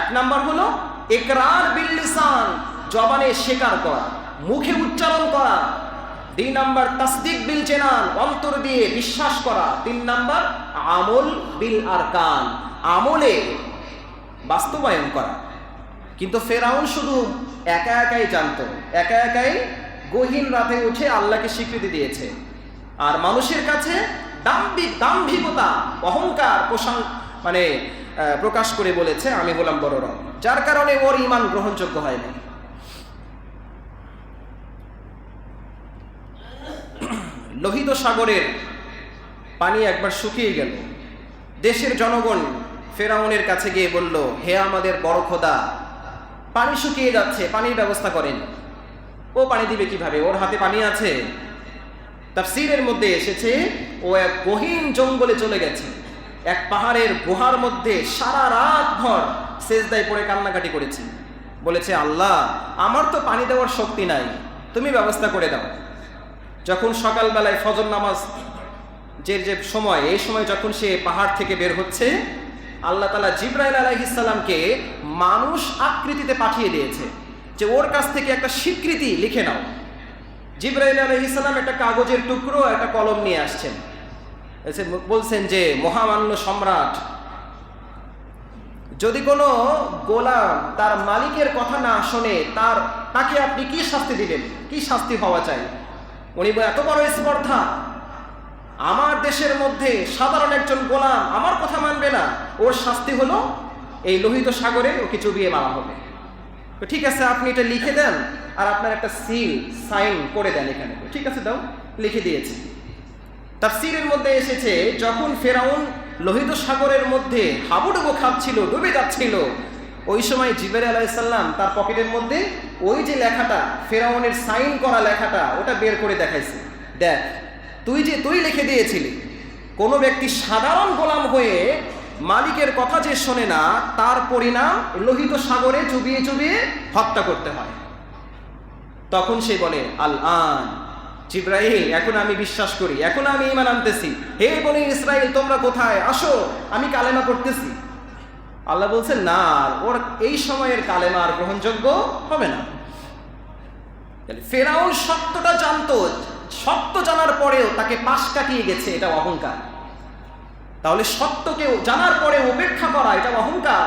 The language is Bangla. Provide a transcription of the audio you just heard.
এক নাম্বার হলো একরার বিল লিসান, জবানে স্বীকার করা, মুখে উচ্চারণ করা। দুই নাম্বার, তাসদিক বিল চেনান, অন্তর দিয়ে বিশ্বাস করা। তিন নাম্বার, আমল বিল আর কান আমলে বাস্তবায়ন করা। কিন্তু ফেরাউন শুধু একা একাই জানতো, একা একাই গহীন রাতে উঠে আল্লাহকে স্বীকৃতি দিয়েছে। আর মানুষের কাছে দাম্ভিক দাম্ভিকতা, অহংকার প্রশাং মানে প্রকাশ করে বলেছে, আমি হলাম বড় রব। যার কারণে ওর ইমান গ্রহণযোগ্য হয়নি। লোহিত সাগরের পানি একবার শুকিয়ে গেল। দেশের জনগণ ফেরাউনের কাছে গিয়ে বলল, হে আমাদের বড় খোদা, পানি শুকিয়ে যাচ্ছে, পানির ব্যবস্থা করেন। ও পানি দিবে কীভাবে? ওর হাতে পানি আছে? তাফসীরের মধ্যে এসেছে, ও এক গহীন জঙ্গলে চলে গেছে। এক পাহাড়ের গুহার মধ্যে সারা রাত ভর সেজদায় পড়ে কান্নাকাটি করেছি। বলেছে, আল্লাহ, আমার তো পানি দেওয়ার শক্তি নাই। তুমি ব্যবস্থা করে দাও। যখন সকালবেলায় ফজর নামাজ যে যে সময়, এই সময় যখন সে পাহাড় থেকে বের হচ্ছে, আল্লাহ তালা জিব্রাইল আলাইহিসাল্লামকে মানুষ আকৃতিতে পাঠিয়ে দিয়েছে যে, ওর কাছ থেকে একটা স্বীকৃতি লিখে নাও। জিব্রাইল আলাইহিসাল্লাম একটা কাগজের টুকরো একটা কলম নিয়ে আসছেন। বলছেন যে, মহামান্য সম্রাট, যদি কোনো গোলাম তার মালিকের কথা না শোনে, তার, তাকে আপনি কি শাস্তি দিবেন? কি শাস্তি হওয়া চাই? উনি এত বড় স্পর্ধা। আমার দেশের মধ্যে সাধারণ একজন গোলাম আমার কথা মানবে না। ওর শাস্তি হলো এই লোহিত সাগরে ওকে চুবিয়ে মারা হবে। তো ঠিক আছে, আপনি এটা লিখে দেন, আর আপনার একটা সিল, সাইন করে দেন এখানে। ঠিক আছে দাও, লিখে দিয়েছি। তাফসীরের মধ্যে এসেছে, যখন ফেরাউন লোহিত সাগরের মধ্যে হাবুডুবু খাচ্ছিল, ডুবে যাচ্ছিল, ওই সময় জিবের আলাইসাল্লাম তার পকেটের মধ্যে ওই যে লেখাটা, ফেরাউনের সাইন করা লেখাটা, ওটা বের করে দেখাইছে। দেখ, তুই যে, তুই লিখে দিয়েছিলি, কোনো ব্যক্তি সাধারণ গোলাম হয়ে মালিকের কথা যে শোনে না, তার পরিণাম লোহিত সাগরে চুবিয়ে চুবিয়ে হত্যা করতে হয়। তখন সে বলে আল আন জিব্রাহিম এখন আমি বিশ্বাস করি, এখন আমি ইমান আনতেছি। হে বনি ইসরায়েল তোমরা কোথায়? আসো, আমি কালেমা করতেছি আল্লাহ বলছে না ওর এই সময়ের কালেমা আর গ্রহণযোগ্য হবে না। ফেরাউন সত্যটা জানতো, সত্য জানার পরেও তাকে পাশ কাটিয়ে গেছে, এটা অহংকার। তাহলে সত্যকে জানার পরে উপেক্ষা করা, এটা অহংকার।